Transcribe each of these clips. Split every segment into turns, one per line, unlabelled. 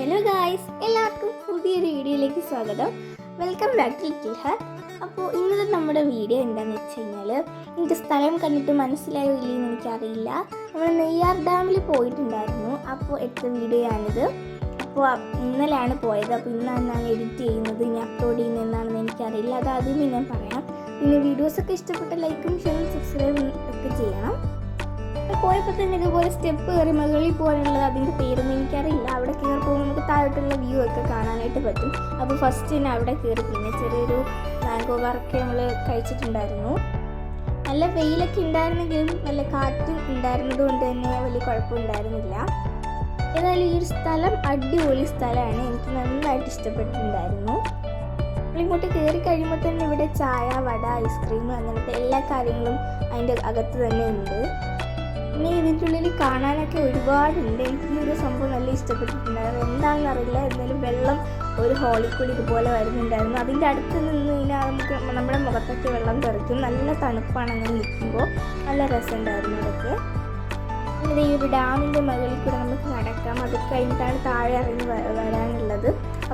Hello guys എല്ലാവർക്കും പുതിയൊരു വീഡിയോയിലേക്ക് സ്വാഗതം. വെൽക്കം ബാക്ക് ടു ലിറ്റിൽ ഹാർ അപ്പോൾ ഇന്നത്തെ നമ്മുടെ വീഡിയോ എന്താണെന്ന് വെച്ച് കഴിഞ്ഞാൽ എനിക്ക് സ്ഥലം കണ്ടിട്ട് മനസ്സിലായോ ഇല്ലയെന്ന് എനിക്കറിയില്ല. നമ്മൾ നെയ്യാർ ഡാമിൽ പോയിട്ടുണ്ടായിരുന്നു. അപ്പോൾ എടുത്ത വീഡിയോയാണിത് അപ്പോൾ ഇന്നലെയാണ് പോയത്. അപ്പോൾ ഇന്നാണ് ഞാൻ എഡിറ്റ് ചെയ്യുന്നത്. ഇനി അപ്ലോഡ് ചെയ്യുന്നത് എന്നാണെന്ന് എനിക്കറിയില്ല. അത് ആദ്യമേ ഞാൻ പറയാം. പിന്നെ വീഡിയോസൊക്കെ ഇഷ്ടപ്പെട്ട ലൈക്കും ഷെയറും സബ്സ്ക്രൈബും ഒക്കെ ചെയ്യണം. പോയപ്പോൾ തന്നെ ഇതുപോലെ സ്റ്റെപ്പ് കയറി മുകളിൽ പോകാനുള്ളത് അതിന്റെ പേരൊന്നും എനിക്കറിയില്ല. അവിടെ കയറി പോകുമ്പോൾ നമുക്ക് താഴോട്ടുള്ള വ്യൂ ഒക്കെ കാണാനായിട്ട് പറ്റും. അപ്പോൾ ഫസ്റ്റ് തന്നെ അവിടെ കയറി. പിന്നെ ചെറിയൊരു മാംഗോ ബാറൊക്കെ നമ്മൾ കഴിച്ചിട്ടുണ്ടായിരുന്നു. നല്ല വെയിലൊക്കെ ഉണ്ടായിരുന്നെങ്കിലും നല്ല കാറ്റും ഉണ്ടായിരുന്നത് കൊണ്ട് തന്നെ വലിയ കുഴപ്പമുണ്ടായിരുന്നില്ല ഏതായാലും ഈ ഒരു സ്ഥലം അടിപൊളി സ്ഥലമാണ്. എനിക്ക് നന്നായിട്ട് ഇഷ്ടപ്പെട്ടിട്ടുണ്ടായിരുന്നു. ഇങ്ങോട്ട് കയറി കഴിയുമ്പോൾ തന്നെ ഇവിടെ ചായ വട ഐസ്ക്രീം അങ്ങനത്തെ എല്ലാ കാര്യങ്ങളും അതിന്റെ അകത്ത് തന്നെ ഉണ്ട്. പിന്നെ ഇതിന്റെ ഉള്ളിൽ കാണാനൊക്കെ ഒരുപാടുണ്ട്. എനിക്ക് ഈ ഒരു സംഭവം നല്ല ഇഷ്ടപ്പെട്ടിട്ടുണ്ടായിരുന്നു. എന്താണെന്ന് അറിയില്ല എന്നാലും വെള്ളം ഒരു ഹോളിൽ കൂടി ഇതുപോലെ വരുന്നുണ്ടായിരുന്നു. അതിന്റെ അടുത്ത് നിന്ന് കഴിഞ്ഞാൽ നമുക്ക് നമ്മുടെ മുഖത്തൊക്കെ വെള്ളം തെറിക്കും. നല്ല തണുപ്പാണ് അങ്ങനെ നിൽക്കുമ്പോൾ. നല്ല രസമുണ്ടായിരുന്നു അതൊക്കെ. ഈ ഒരു ഡാമിന്റെ മുകളിൽ കൂടെ നമുക്ക് നടക്കാം. അത് കഴിഞ്ഞിട്ടാണ് താഴെ ഇറങ്ങി വരാനുള്ളത്.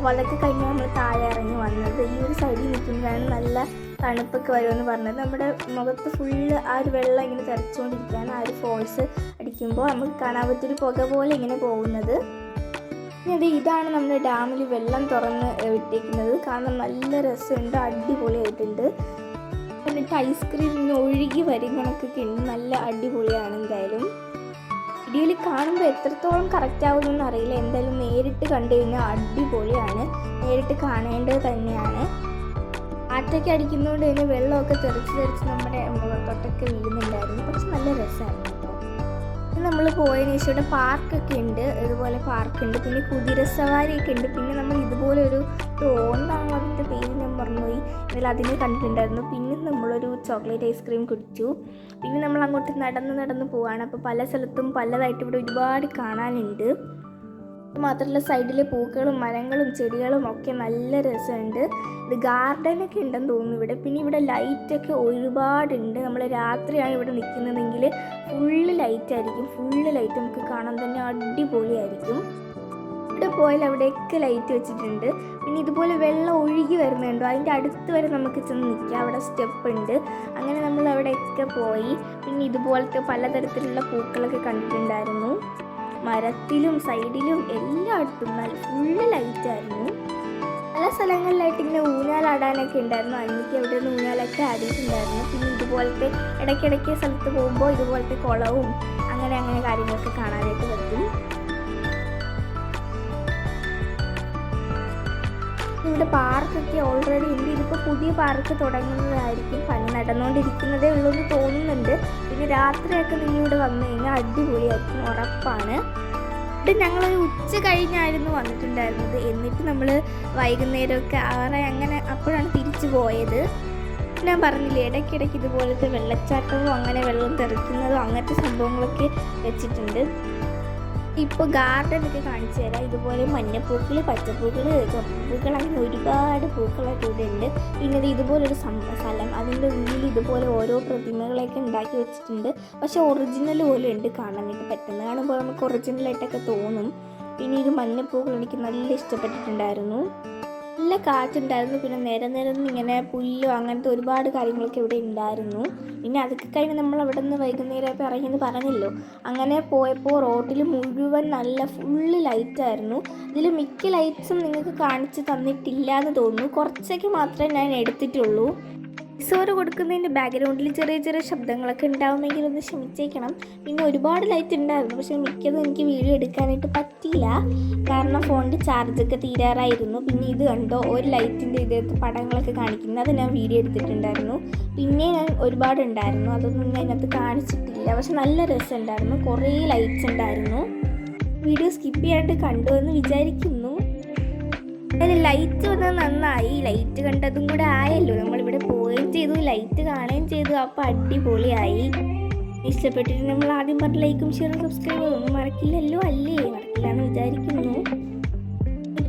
അതൊക്കെ കഴിഞ്ഞാൽ നമ്മൾ താഴെ ഇറങ്ങി വന്നത്. ഈ ഒരു സൈഡിൽ നിൽക്കുമ്പോഴാണ് നല്ല തണുപ്പൊക്കെ വരുമെന്ന് പറഞ്ഞത്. നമ്മുടെ മുഖത്ത് ഫുള്ള് ആ ഒരു വെള്ളം ഇങ്ങനെ തെറിച്ചുകൊണ്ടിരിക്കുകയാണ് ആ ഒരു ഫോഴ്സ് അടിക്കുമ്പോൾ നമുക്ക് കാണാൻ പറ്റൊരു പുക പോലെ ഇങ്ങനെ പോകുന്നത്. പിന്നെ ഇതാണ് നമ്മുടെ ഡാമിൽ വെള്ളം തുറന്ന് വിട്ടേക്കുന്നത്. കാരണം നല്ല രസമുണ്ട്. അടിപൊളിയായിട്ടുണ്ട്. എന്നിട്ട് ഐസ്ക്രീം ഒഴുകി വരും കണക്കൊക്കെ ഉണ്ട്. നല്ല വീഡിയോയിൽ കാണുമ്പോൾ എത്രത്തോളം കറക്റ്റ് ആവുമെന്ന് അറിയില്ല. എന്തായാലും നേരിട്ട് കണ്ടു കഴിഞ്ഞാൽ അടിപൊളിയാണ്. നേരിട്ട് കാണേണ്ടത് തന്നെയാണ്. ആറ്റയ്ക്ക് അടിക്കുന്നതുകൊണ്ട് തന്നെ വെള്ളമൊക്കെ തെറിച്ച് തെറിച്ച് നമ്മുടെ മുഖത്തോട്ടൊക്കെ വീഴുന്നുണ്ടായിരുന്നു. കുറച്ച് നല്ല രസമായിരുന്നു. നമ്മൾ പോയതിന് ശേഷം ഇവിടെ പാർക്കൊക്കെ ഉണ്ട്. ഇതുപോലെ പാർക്കുണ്ട്. പിന്നെ കുതിരസവാരിയൊക്കെ ഉണ്ട്. പിന്നെ നമ്മൾ ഇതുപോലെ ഒരു തോന്നാണ് അതിന്റെ പേര് ഞാൻ മറന്നുപോയി. എന്നാൽ അതിനെ കണ്ടിട്ടുണ്ടായിരുന്നു. പിന്നെ നമ്മളൊരു ചോക്ലേറ്റ് ഐസ്ക്രീം കുടിച്ചു. പിന്നെ നമ്മൾ അങ്ങോട്ട് നടന്ന് നടന്ന് പോവാണ്. അപ്പോൾ പല സ്ഥലത്തും പലതായിട്ട് ഇവിടെ ഒരുപാട് കാണാനുണ്ട്. മാത്രമല്ല സൈഡിൽ പൂക്കളും മരങ്ങളും ചെടികളും ഒക്കെ നല്ല രസമുണ്ട്. ഇത് ഗാർഡനൊക്കെ ഉണ്ടെന്ന് തോന്നുന്നു ഇവിടെ. പിന്നെ ഇവിടെ ലൈറ്റൊക്കെ ഒരുപാടുണ്ട്. നമ്മൾ രാത്രിയാണ് ഇവിടെ നിൽക്കുന്നതെങ്കിൽ ഫുള്ള് ലൈറ്റ് ആയിരിക്കും. ഫുള്ള് ലൈറ്റ് നമുക്ക് കാണാൻ തന്നെ അടിപൊളിയായിരിക്കും. ഇവിടെ പോയാൽ അവിടെയൊക്കെ ലൈറ്റ് വെച്ചിട്ടുണ്ട്. പിന്നെ ഇതുപോലെ വെള്ളം ഒഴുകി വരുന്നുണ്ടോ? അതിന്റെ അടുത്ത് വരെ നമുക്ക് ചെന്ന് നിൽക്കാം. അവിടെ സ്റ്റെപ്പ് ഉണ്ട്. അങ്ങനെ നമ്മൾ അവിടെയൊക്കെ പോയി. പിന്നെ ഇതുപോലത്തെ പലതരത്തിലുള്ള പൂക്കളൊക്കെ കണ്ടിട്ടുണ്ടായിരുന്നു. മരത്തിലും സൈഡിലും എല്ലായിടത്തും നല്ല ഫുള്ള് ലൈറ്റായിരുന്നു പല സ്ഥലങ്ങളിലായിട്ട് ഇങ്ങനെ ഊഞ്ഞാലാടാനൊക്കെ ഉണ്ടായിരുന്നു. അന്നിക്ക് അവിടെ നിന്ന് ഊഞ്ഞാലൊക്കെ ആടിയിട്ടുണ്ടായിരുന്നു. പിന്നെ ഇതുപോലത്തെ ഇടയ്ക്കിടയ്ക്ക് സ്ഥലത്ത് പോകുമ്പോൾ ഇതുപോലത്തെ കുളവും അങ്ങനെ അങ്ങനെ കാര്യങ്ങളൊക്കെ കാണാനായിട്ട് പറ്റും. ഇവിടെ പാർക്കൊക്കെ ഓൾറെഡി ഉണ്ട്. ഇതിപ്പോൾ പുതിയ പാർക്ക് തുടങ്ങുന്നതായിരിക്കും. പണി നടന്നുകൊണ്ടിരിക്കുന്നതേ ഉള്ളൂ എന്ന് തോന്നുന്നുണ്ട്. പിന്നെ രാത്രിയൊക്കെ നിങ്ങൾ ഇവിടെ വന്നു കഴിഞ്ഞാൽ അടിപൊളിയായിരിക്കും ഉറപ്പാണ്. ഇവിടെ ഞങ്ങളൊരു ഉച്ച കഴിഞ്ഞായിരുന്നു വന്നിട്ടുണ്ടായിരുന്നത്. എന്നിട്ട് നമ്മൾ വൈകുന്നേരമൊക്കെ ആറ് അങ്ങനെ അപ്പോഴാണ് തിരിച്ചു പോയത്. ഞാൻ പറഞ്ഞില്ലേ ഇടയ്ക്കിടയ്ക്ക് ഇതുപോലത്തെ വെള്ളച്ചാട്ടവും അങ്ങനെ വെള്ളം തെറിക്കുന്നതും അങ്ങനത്തെ സംഭവങ്ങളൊക്കെ വെച്ചിട്ടുണ്ട്. ഇപ്പോൾ ഗാർഡനൊക്കെ കാണിച്ചു തരാം. ഇതുപോലെ മഞ്ഞപ്പൂക്കൾ പച്ചപ്പൂക്കൾ ചുമപ്പൂക്കൾ അങ്ങനെ ഒരുപാട് പൂക്കളൊക്കെ ഇവിടെ ഉണ്ട്. പിന്നെ ഇത് ഇതുപോലൊരു സ്ഥലം അതിന്റെ ഉള്ളിൽ ഇതുപോലെ ഓരോ പ്രതിമകളൊക്കെ ഉണ്ടാക്കി വെച്ചിട്ടുണ്ട്. പക്ഷെ ഒറിജിനൽ പോലെ ഉണ്ട് കാണാനായിട്ട് പറ്റുന്നത് കാണുമ്പോൾ നമുക്ക് ഒറിജിനലായിട്ടൊക്കെ തോന്നും. പിന്നെ ഇത് മഞ്ഞപ്പൂക്കൾ എനിക്ക് നല്ല ഇഷ്ടപ്പെട്ടിട്ടുണ്ടായിരുന്നു. നല്ല കാറ്റുണ്ടായിരുന്നു. പിന്നെ നേരം നേരം ഇങ്ങനെ പുല്ലും അങ്ങനത്തെ ഒരുപാട് കാര്യങ്ങളൊക്കെ ഇവിടെ ഉണ്ടായിരുന്നു. പിന്നെ അതൊക്കെ കഴിഞ്ഞ് നമ്മൾ അവിടെ നിന്ന് വൈകുന്നേരമൊക്കെ ഇറങ്ങിയെന്ന് പറഞ്ഞല്ലോ. അങ്ങനെ പോയപ്പോൾ റോഡിൽ മുഴുവൻ നല്ല ഫുള്ള് ലൈറ്റായിരുന്നു ഇതിൽ മിക്ക ലൈറ്റ്സും നിങ്ങൾക്ക് കാണിച്ച് തന്നിട്ടില്ല എന്ന് തോന്നുന്നു. കുറച്ചൊക്കെ മാത്രമേ ഞാൻ എടുത്തിട്ടുള്ളൂ. സോറ് കൊടുക്കുന്നതിന്റെ ബാക്ക്ഗ്രൗണ്ടിൽ ചെറിയ ചെറിയ ശബ്ദങ്ങളൊക്കെ ഉണ്ടാവുമെങ്കിൽ ഒന്ന് ക്ഷമിച്ചേക്കണം. പിന്നെ ഒരുപാട് ലൈറ്റ് ഉണ്ടായിരുന്നു. പക്ഷേ മിക്കതും എനിക്ക് വീഡിയോ എടുക്കാനായിട്ട് പറ്റിയില്ല. കാരണം ഫോണിന്റെ ചാർജൊക്കെ തീരാറായിരുന്നു. പിന്നെ ഇത് കണ്ടോ? ഒരു ലൈറ്റിന്റെ ഇതേത്ത് പടങ്ങളൊക്കെ കാണിക്കുന്നത് അത് ഞാൻ വീഡിയോ എടുത്തിട്ടുണ്ടായിരുന്നു. പിന്നെ ഞാൻ ഒരുപാട് ഉണ്ടായിരുന്നു. അതൊന്നും ഞാൻ അതിനകത്ത് കാണിച്ചിട്ടില്ല. പക്ഷെ നല്ല രസമുണ്ടായിരുന്നു. കുറേ ലൈറ്റ്സ് ഉണ്ടായിരുന്നു. വീഡിയോ സ്കിപ്പ് ചെയ്യാണ്ട് കണ്ടു എന്ന് വിചാരിക്കുന്നു. ലൈറ്റ് വന്നത് നന്നായി. ലൈറ്റ് കണ്ടതും കൂടെ ആയല്ലോ. നമ്മളിവിടെ പോവുകയും ചെയ്തു. ലൈറ്റ് കാണുകയും ചെയ്തു. അപ്പോൾ അടിപൊളിയായി. ഇഷ്ടപ്പെട്ടിട്ട് നമ്മൾ ആദ്യം പറഞ്ഞ ലൈക്കും ഷെയറും സബ്സ്ക്രൈബ് ഒന്നും മറക്കില്ലല്ലോ അല്ലേ? മറക്കില്ല എന്ന് വിചാരിക്കുന്നു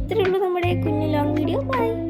ഇത്രയുള്ളൂ നമ്മുടെ കുഞ്ഞു ലോങ് വീഡിയോ ബൈ